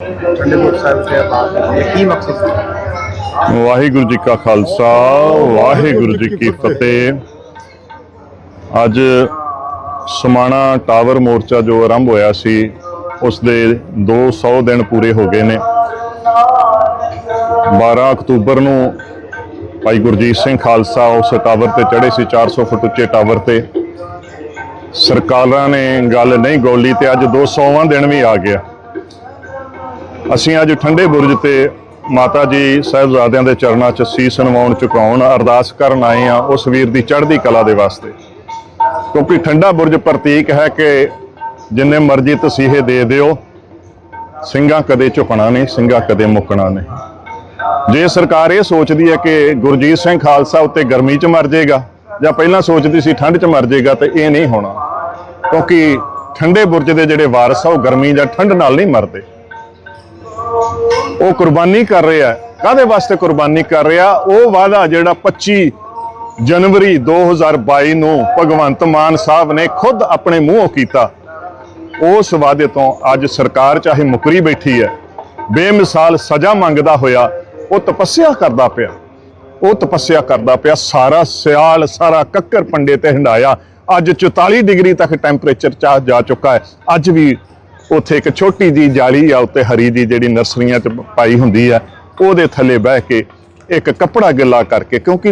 ਠੰਡੇਪੁਰ ਸਾਹਿਬ ਸੇ ਬਾਤ ਕੀਤੀ ਹੈ ਕੀ ਮਕਸਦ ਸੀ? ਵਾਹਿਗੁਰੂ ਜੀ ਕਾ ਖਾਲਸਾ, ਵਾਹਿਗੁਰੂ ਜੀ ਕੀ ਫਤਿਹ। ਅੱਜ ਸਮਾਣਾ ਟਾਵਰ ਮੋਰਚਾ ਜੋ ਆਰੰਭ ਹੋਇਆ ਸੀ, ਉਸ ਦੇ 200 ਦਿਨ ਪੂਰੇ ਹੋ ਗਏ ਨੇ। 12 ਅਕਤੂਬਰ ਨੂੰ ਭਾਈ ਗੁਰਜੀਤ ਸਿੰਘ ਖਾਲਸਾ ਉਸ ਟਾਵਰ ਤੇ ਚੜੇ ਸੀ 400 ਫੁੱਟ ਉੱਚੇ ਟਾਵਰ ਤੇ। ਸਰਕਾਰਾਂ ਨੇ ਗੱਲ ਨਹੀਂ ਗੋਲੀ ਤੇ ਅੱਜ 200ਵਾਂ ਦਿਨ ਵੀ ਆ ਗਿਆ। ਅਸੀਂ ਅੱਜ ਠੰਡੇ ਬੁਰਜ ਤੇ ਮਾਤਾ ਜੀ ਸਾਹਿਬਜ਼ਾਦਿਆਂ ਦੇ ਚਰਨਾਂ 'ਚ ਸੀਸ ਨਵਾਉਣ ਚੁਕਾਉਣ ਅਰਦਾਸ ਕਰਨ ਆਏ ਆ ਉਸ ਵੀਰ ਦੀ ਚੜ੍ਹਦੀ ਕਲਾ ਦੇ ਵਾਸਤੇ। ਕਿਉਂਕਿ ਠੰਡਾ ਬੁਰਜ ਪ੍ਰਤੀਕ ਹੈ ਕਿ ਜਿੰਨੇ ਮਰਜ਼ੀ ਤਸੀਹੇ ਦੇ ਦਿਓ, ਸਿੰਘਾਂ ਕਦੇ ਝੁਕਣਾ ਨਹੀਂ, ਸਿੰਘਾਂ ਕਦੇ ਮੁੱਕਣਾ ਨਹੀਂ। ਜੇ ਸਰਕਾਰ ਇਹ ਸੋਚਦੀ ਹੈ ਕਿ ਗੁਰਜੀਤ ਸਿੰਘ ਖਾਲਸਾ ਉੱਤੇ ਗਰਮੀ 'ਚ ਮਰ ਜਾਏਗਾ ਜਾਂ ਪਹਿਲਾਂ ਸੋਚਦੀ ਸੀ ਠੰਡ 'ਚ ਮਰ ਜਾਏਗਾ ਤੇ ਇਹ ਨਹੀਂ ਹੋਣਾ, ਕਿਉਂਕਿ ਠੰਡੇ ਬੁਰਜ ਦੇ ਜਿਹੜੇ ਵਾਰਸ ਆ ਉਹ ਗਰਮੀ ਜਾਂ ਠੰਡ ਨਾਲ ਨਹੀਂ ਮਰਦੇ। ਉਹ ਕੁਰਬਾਨੀ ਕਰ ਰਿਹਾ ਕਾਦੇ ਵਾਸਤੇ ਕੁਰਬਾਨੀ ਕਰ ਰਿਹਾ? ਉਹ ਵਾਅਦਾ ਜਿਹੜਾ 25 ਜਨਵਰੀ 2022 ਨੂੰ ਭਗਵੰਤ ਮਾਨ ਸਾਹਿਬ ਨੇ ਖੁਦ ਆਪਣੇ ਮੂੰਹੋਂ ਕੀਤਾ। ਉਸ ਵਾਅਦੇ ਤੋਂ ਅੱਜ ਸਰਕਾਰ ਚਾਹੇ ਮੁਕਰੀ ਬੈਠੀ ਹੈ, ਬੇਮਿਸਾਲ ਸਜ਼ਾ ਮੰਗਦਾ ਹੋਇਆ ਉਹ ਤਪੱਸਿਆ ਕਰਦਾ ਪਿਆ। ਉਹ ਤਪੱਸਿਆ ਕਰਦਾ ਪਿਆ, ਸਾਰਾ ਸਿਆਲ, ਸਾਰਾ ਕੱਕਰ ਪੰਡੇ ਤੇ ਹੰਡਾਇਆ। ਅੱਜ 44 ਡਿਗਰੀ ਤੱਕ ਟੈਂਪਰੇਚਰ ਚਾ, ਜਾ ਚੁੱਕਾ ਹੈ। ਅੱਜ ਵੀ ਉੱਥੇ ਇੱਕ ਛੋਟੀ ਜੀ ਜਾਲੀ ਆ ਉੱਤੇ ਹਰੀ ਦੀ ਜਿਹੜੀ ਨਰਸਰੀਆਂ 'ਚ ਪਾਈ ਹੁੰਦੀ ਹੈ ਉਹਦੇ ਥੱਲੇ ਬਹਿ ਕੇ ਇੱਕ ਕੱਪੜਾ ਗਿੱਲਾ ਕਰਕੇ, ਕਿਉਂਕਿ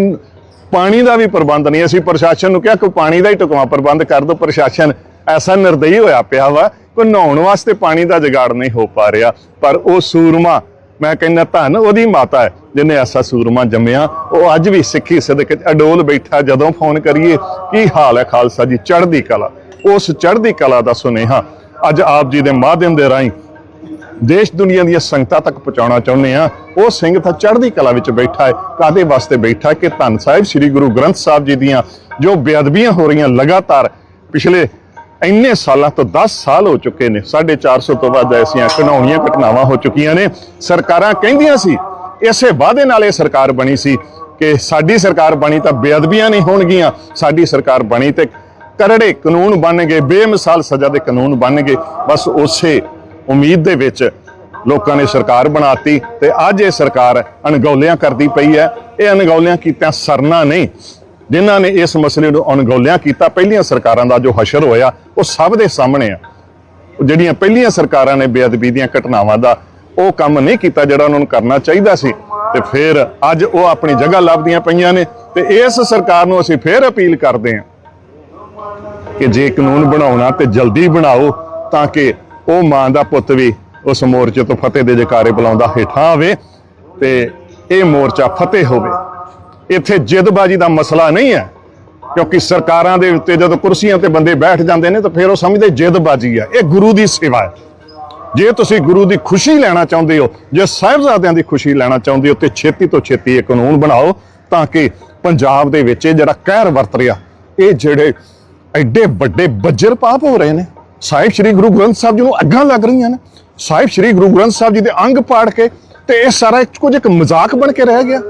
ਪਾਣੀ ਦਾ ਵੀ ਪ੍ਰਬੰਧ ਨਹੀਂ, ਅਸੀਂ ਪ੍ਰਸ਼ਾਸਨ ਨੂੰ ਕਿਹਾ ਕਿ ਪਾਣੀ ਦਾ ਹੀ ਟੁਕਵਾ ਪ੍ਰਬੰਧ ਕਰ ਦਿਓ, ਪ੍ਰਸ਼ਾਸਨ ਐਸਾ ਨਿਰਦਈ ਹੋਇਆ ਪਿਆ ਵਾ ਕੋਈ ਨਹਾਉਣ ਵਾਸਤੇ ਪਾਣੀ ਦਾ ਜਗਾੜ ਨਹੀਂ ਹੋ ਪਾ ਰਿਹਾ। ਪਰ ਉਹ ਸੂਰਮਾ, ਮੈਂ ਕਹਿੰਦਾ ਧੰਨ ਉਹਦੀ ਮਾਤਾ ਹੈ, ਜਿਹਨੇ ਐਸਾ ਸੂਰਮਾ ਜੰਮਿਆ, ਉਹ ਅੱਜ ਵੀ ਸਿੱਖੀ ਸਦਕ ਅਡੋਲ ਬੈਠਾ, ਜਦੋਂ ਫੋਨ ਕਰੀਏ, ਕੀ ਹਾਲ ਹੈ ਖਾਲਸਾ ਜੀ, ਚੜ੍ਹਦੀ ਕਲਾ। ਉਸ ਚੜ੍ਹਦੀ ਕਲਾ ਦਾ ਸੁਨੇਹਾ ਅੱਜ ਆਪ ਜੀ ਦੇ ਮਾਧਿਅਮ ਦੇ ਰਾਹੀਂ ਦੇਸ਼ ਦੁਨੀਆ ਦੀਆਂ ਸੰਗਤਾਂ ਤੱਕ ਪਹੁੰਚਾਉਣਾ ਚਾਹੁੰਦੇ ਆ ਉਹ ਸਿੰਘ ਤਾਂ ਚੜ੍ਹਦੀ ਕਲਾ ਵਿੱਚ ਬੈਠਾ ਹੈ ਕਾਦੇ ਵਾਸਤੇ ਬੈਠਾ ਕਿ ਧੰਨ ਸਾਹਿਬ ਸ੍ਰੀ ਗੁਰੂ ਗ੍ਰੰਥ ਸਾਹਿਬ ਜੀ ਦੀਆਂ ਜੋ ਬੇਅਦਬੀਆਂ ਹੋ ਰਹੀਆਂ ਲਗਾਤਾਰ ਪਿਛਲੇ ਇੰਨੇ ਸਾਲਾਂ ਤੋਂ 10 ਸਾਲ ਹੋ ਚੁੱਕੇ ਨੇ 450 ਤੋਂ ਵੱਧ ਐਸੀਆਂ ਘਿਨਾਉਣੀਆਂ ਘਟਨਾਵਾਂ ਹੋ ਚੁੱਕੀਆਂ ਨੇ। ਸਰਕਾਰਾਂ ਕਹਿੰਦੀਆਂ ਸੀ, ਇਸੇ ਵਾਅਦੇ ਨਾਲ ਇਹ ਸਰਕਾਰ ਬਣੀ ਸੀ ਕਿ ਸਾਡੀ ਸਰਕਾਰ ਬਣੀ ਤਾਂ ਬੇਅਦਬੀਆਂ ਨਹੀਂ ਹੋਣਗੀਆਂ, ਸਾਡੀ ਸਰਕਾਰ ਬਣੀ ਤੇ ਕਰੜੇ ਕਾਨੂੰਨ ਬਣ ਗਏ, ਬੇਮਿਸਾਲ ਸਜ਼ਾ ਦੇ ਕਾਨੂੰਨ ਬਣ ਗਏ। ਬਸ ਉਸੇ ਉਮੀਦ ਦੇ ਵਿੱਚ ਲੋਕਾਂ ਨੇ ਸਰਕਾਰ ਬਣਾਤੀ ਤੇ ਅੱਜ ਇਹ ਸਰਕਾਰ ਅਣਗੌਲਿਆਂ ਕਰਦੀ ਪਈ ਹੈ। ਇਹ ਅਣਗੌਲਿਆਂ ਕੀਤਾ ਸਰਨਾ ਨਹੀਂ। ਜਿਨ੍ਹਾਂ ਨੇ ਇਸ ਮਸਲੇ ਨੂੰ ਅਣਗੌਲਿਆਂ ਕੀਤਾ, ਪਹਿਲੀਆਂ ਸਰਕਾਰਾਂ ਦਾ ਜੋ ਹਸ਼ਰ ਹੋਇਆ, ਉਹ ਸਭ ਦੇ ਸਾਹਮਣੇ ਆ। ਜਿਹੜੀਆਂ ਪਹਿਲੀਆਂ ਸਰਕਾਰਾਂ ਨੇ ਬੇਅਦਬੀ ਦੀਆਂ ਘਟਨਾਵਾਂ ਦਾ ਉਹ ਕੰਮ ਨਹੀਂ ਕੀਤਾ ਜਿਹੜਾ ਉਹਨਾਂ ਨੂੰ ਕਰਨਾ ਚਾਹੀਦਾ ਸੀ। ਤੇ ਫਿਰ ਅੱਜ ਉਹ ਆਪਣੀ ਜਗ੍ਹਾ ਲੱਭਦੀਆਂ ਪਈਆਂ ਨੇ ਤੇ ਇਸ ਸਰਕਾਰ ਨੂੰ ਅਸੀਂ ਫਿਰ ਅਪੀਲ ਕਰਦੇ ਹਾਂ। ਕਿ ਜੇ ਕਾਨੂੰਨ ਬਣਾਉਣਾ ਤੇ ਜਲਦੀ ਬਣਾਓ ਤਾਂ ਕਿ ਉਹ ਮਾਂ ਦਾ ਪੁੱਤ ਵੀ ਉਸ ਮੋਰਚੇ ਤੋਂ ਫਤਿਹ ਦੇ ਜਕਾਰੇ ਬੁਲਾਉਂਦਾ ਹੇਠਾਂ ਆਵੇ ਤੇ ਇਹ ਮੋਰਚਾ ਫਤਿਹ ਹੋਵੇ। ਇੱਥੇ ਜਿੱਦਬਾਜੀ ਦਾ ਮਸਲਾ ਨਹੀਂ ਹੈ, ਕਿਉਂਕਿ ਸਰਕਾਰਾਂ ਦੇ ਉੱਤੇ ਜਦੋਂ ਕੁਰਸੀਆਂ ਤੇ ਬੰਦੇ ਬੈਠ ਜਾਂਦੇ ਨੇ ਤਾਂ ਫਿਰ ਉਹ ਸਮਝਦੇ ਜਿੱਦਬਾਜੀ ਹੈ, ਇਹ ਗੁਰੂ ਦੀ ਸੇਵਾ ਹੈ। ਜੇ ਤੁਸੀਂ ਗੁਰੂ ਦੀ ਖੁਸ਼ੀ ਲੈਣਾ ਚਾਹੁੰਦੇ ਹੋ, ਜੇ ਸਾਹਿਬਜ਼ਾਦਿਆਂ ਦੀ ਖੁਸ਼ੀ ਲੈਣਾ ਚਾਹੁੰਦੇ ਹੋ ਤੇ ਛੇਤੀ ਤੋਂ ਛੇਤੀ ਇਹ ਕਾਨੂੰਨ ਬਣਾਓ ਤਾਂ ਕਿ ਪੰਜਾਬ ਦੇ ਵਿੱਚ ਇਹ ਜਿਹੜਾ ਕਹਿਰ ਵਰਤ ਰਿਹਾ, ਇਹ ਜਿਹੜੇ ਐਡੇ ਵੱਡੇ ਬੱਜਰ ਪਾਪ ਹੋ ਰਹੇ ਨੇ। ਸਾਹਿਬ ਸ੍ਰੀ ਗੁਰੂ ਗ੍ਰੰਥ ਸਾਹਿਬ ਜੀ ਨੂੰ ਅੱਗਾਂ ਲੱਗ ਰਹੀਆਂ ਨੇ। ਸਾਹਿਬ ਸ੍ਰੀ ਗੁਰੂ ਗ੍ਰੰਥ ਸਾਹਿਬ ਜੀ ਦੇ ਅੰਗ ਪਾੜ ਕੇ ਤੇ ਇਹ ਸਾਰਾ ਇੱਕ- ਕੁਝ ਇੱਕ ਮਜ਼ਾਕ ਬਣ ਕੇ ਰਹਿ ਗਿਆ।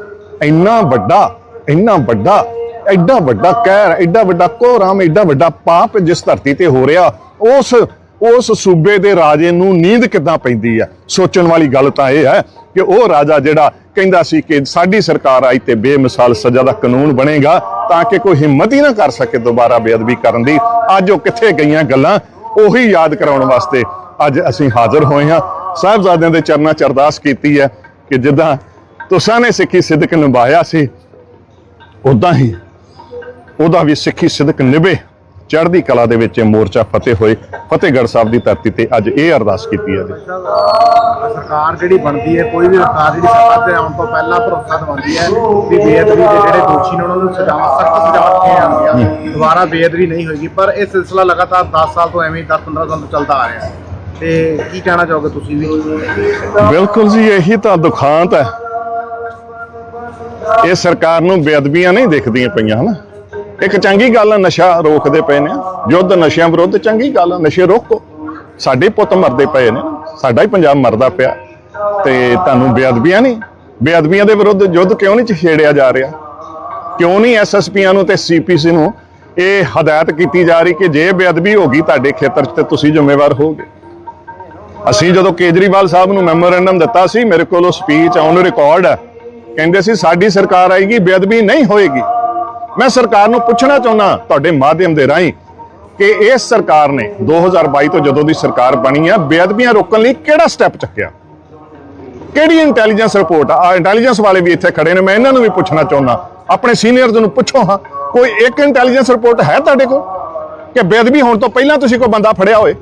ਇੰਨਾ ਵੱਡਾ ਇੰਨਾ ਵੱਡਾ, ਐਡਾ ਵੱਡਾ ਕਹਿਰ, ਐਡਾ ਵੱਡਾ ਕੋਹਰਾਮ, ਐਡਾ ਵੱਡਾ ਪਾਪ ਜਿਸ ਧਰਤੀ ਤੇ ਹੋ ਰਿਹਾ, ਉਸ ਉਸ ਸੂਬੇ ਦੇ ਰਾਜੇ ਨੂੰ ਨੀਂਦ ਕਿੱਦਾਂ ਪੈਂਦੀ ਹੈ ਸੋਚਣ ਵਾਲੀ ਗੱਲ ਤਾਂ ਇਹ ਹੈ ਕਿ ਉਹ ਰਾਜਾ ਜਿਹੜਾ ਕਹਿੰਦਾ ਸੀ ਕਿ ਸਾਡੀ ਸਰਕਾਰ ਆਈ ਤੇ ਬੇਮਿਸਾਲ ਸਜ਼ਾ ਦਾ ਕਾਨੂੰਨ ਬਣੇਗਾ ਤਾਂ ਕਿ ਕੋਈ ਹਿੰਮਤ ਹੀ ਨਾ ਕਰ ਸਕੇ ਦੁਬਾਰਾ ਬੇਅਦਬੀ ਕਰਨ ਦੀ। ਅੱਜ ਉਹ ਕਿੱਥੇ ਗਈਆਂ ਗੱਲਾਂ? ਉਹੀ ਯਾਦ ਕਰਾਉਣ ਵਾਸਤੇ ਅੱਜ ਅਸੀਂ ਹਾਜ਼ਰ ਹੋਏ ਹਾਂ। ਸਾਹਿਬਜ਼ਾਦਿਆਂ ਦੇ ਚਰਨਾਂ 'ਚ ਅਰਦਾਸ ਕੀਤੀ ਹੈ ਕਿ ਜਿੱਦਾਂ ਤੁਸਾਂ ਨੇ ਸਿੱਖੀ ਸਿੱਧਕ ਨਿਭਾਇਆ ਸੀ ਉਦਾਂ ਹੀ ਉਹਦਾ ਵੀ ਸਿੱਖੀ ਸਿੱਧਕ ਨਿਭੇ। ਚੜ੍ਹਦੀ ਕਲਾ ਦੇ ਵਿੱਚ ਇਹ ਮੋਰਚਾ ਫਤਿਹ ਹੋਏ। ਫਤਿਹਗੜ੍ਹ ਸਾਹਿਬ ਦੀ ਧਰਤੀ ਤੇ ਅੱਜ ਇਹ ਅਰਦਾਸ ਕੀਤੀ ਹੈ ਜੀ। ਸਰਕਾਰ ਜਿਹੜੀ ਬਣਦੀ ਹੈ ਕੋਈ ਵੀ ਸਰਕਾਰ ਜਿਹੜੀ ਸੱਤਾ ਤੇ ਆਉਣ ਤੋਂ ਪਹਿਲਾਂ ਭਰੋਸਾ ਦਿਵਾਉਂਦੀ ਹੈ ਵੀ ਬੇਅਦਬੀ ਦੇ ਜਿਹੜੇ ਦੋਸ਼ੀ ਨੇ ਉਹਨਾਂ ਨੂੰ ਸਜ਼ਾਵਾਂ ਸਖਤ ਸਜ਼ਾ ਦਿੱਤੀਆਂ ਜਾਣਗੀਆਂ ਦੁਬਾਰਾ ਬੇਅਦਬੀ ਨਹੀਂ ਹੋਏਗੀ ਪਰ ਇਹ ਸਿਲਸਿਲਾ ਲਗਾਤਾਰ 10 ਸਾਲ ਤੋਂ ਐਵੇਂ ਹੀ 10 15 ਸਾਲ ਤੋਂ ਚੱਲਦਾ ਆ ਰਿਹਾ। ਹੈ ਤੇ ਕੀ ਕਹਿਣਾ ਚਾਹੋਗੇ ਤੁਸੀਂ ਵੀ? ਬਿਲਕੁਲ ਜੀ ਇਹੀ ਤਾਂ ਦੁਖਾਂਤ ਹੈ। ਇਹ ਸਰਕਾਰ ਨੂੰ ਬੇਅਦਬੀਆਂ ਨਹੀਂ ਦਿਖਦੀਆਂ ਪਈਆਂ ਹਨਾ? ਇੱਕ ਚੰਗੀ ਗੱਲ ਹੈ ਨਸ਼ਾ ਰੋਕਦੇ ਪਏ ਨੇ। ਯੁੱਧ ਨਸ਼ਿਆਂ ਵਿਰੁੱਧ ਚੰਗੀ ਗੱਲ ਹੈ ਨਸ਼ੇ ਰੋਕੋ। ਸਾਡੇ ਪੁੱਤ ਮਰਦੇ ਪਏ ਨੇ, ਸਾਡਾ ਹੀ ਪੰਜਾਬ ਮਰਦਾ ਪਿਆ। ਤੇ ਤੁਹਾਨੂੰ ਬੇਅਦਬੀਆਂ ਨਹੀਂ, ਬੇਅਦਬੀਆਂ ਦੇ ਵਿਰੁੱਧ ਯੁੱਧ ਕਿਉਂ ਨਹੀਂ ਛੇੜਿਆ ਜਾ ਰਿਹਾ? ਕਿਉਂ ਨਹੀਂ ਐਸਐਸਪੀਆਂ ਨੂੰ ਤੇ ਸੀਪੀਸੀ ਨੂੰ ਇਹ ਹਦਾਇਤ ਕੀਤੀ ਜਾ ਰਹੀ ਕਿ ਜੇ ਬੇਅਦਬੀ ਹੋ ਗਈ ਤੁਹਾਡੇ ਖੇਤਰ 'ਚ ਤੇ ਤੁਸੀਂ ਜ਼ਿੰਮੇਵਾਰ ਹੋਗੇ ਅਸੀਂ ਜਦੋਂ ਕੇਜਰੀਵਾਲ ਸਾਹਿਬ ਨੂੰ ਮੈਮੋਰੈਂਡਮ ਦਿੱਤਾ ਸੀ, ਮੇਰੇ ਕੋਲ ਉਹ ਸਪੀਚ ਔਨ ਰਿਕਾਰਡ ਹੈ ਕਹਿੰਦੇ ਸੀ, ਸਾਡੀ ਸਰਕਾਰ ਆਏਗੀ, ਬੇਅਦਬੀ ਨਹੀਂ ਹੋਏਗੀ। ਮੈਂ ਸਰਕਾਰ ਨੂੰ ਪੁੱਛਣਾ ਚਾਹੁੰਦਾ ਤੁਹਾਡੇ ਮਾਧਿਅਮ ਦੇ ਰਾਹੀਂ ਕਿ ਇਸ ਸਰਕਾਰ ਨੇ 2022 ਤੋਂ ਜਦੋਂ ਦੀ ਸਰਕਾਰ ਬਣੀ ਹੈ ਬੇਅਦਬੀਆਂ ਰੋਕਣ ਲਈ ਕਿਹੜਾ ਸਟੈਪ ਚੱਕਿਆ? ਕਿਹੜੀ ਇੰਟੈਲੀਜੈਂਸ ਰਿਪੋਰਟ ਆ? ਇੰਟੈਲੀਜੈਂਸ ਵਾਲੇ ਵੀ ਇੱਥੇ ਖੜੇ ਨੇ, ਮੈਂ ਇਹਨਾਂ ਨੂੰ ਵੀ ਪੁੱਛਣਾ ਚਾਹੁੰਦਾ ਆਪਣੇ ਸੀਨੀਅਰਸ ਨੂੰ ਪੁੱਛੋ ਹਾਂ, ਕੋਈ ਇੱਕ ਇੰਟੈਲੀਜੈਂਸ ਰਿਪੋਰਟ ਹੈ ਤੁਹਾਡੇ ਕੋਲ? ਕਿ ਬੇਅਦਬੀ ਹੋਣ ਤੋਂ ਪਹਿਲਾਂ ਤੁਸੀਂ ਕੋਈ ਬੰਦਾ ਫੜਿਆ ਹੋਵੇ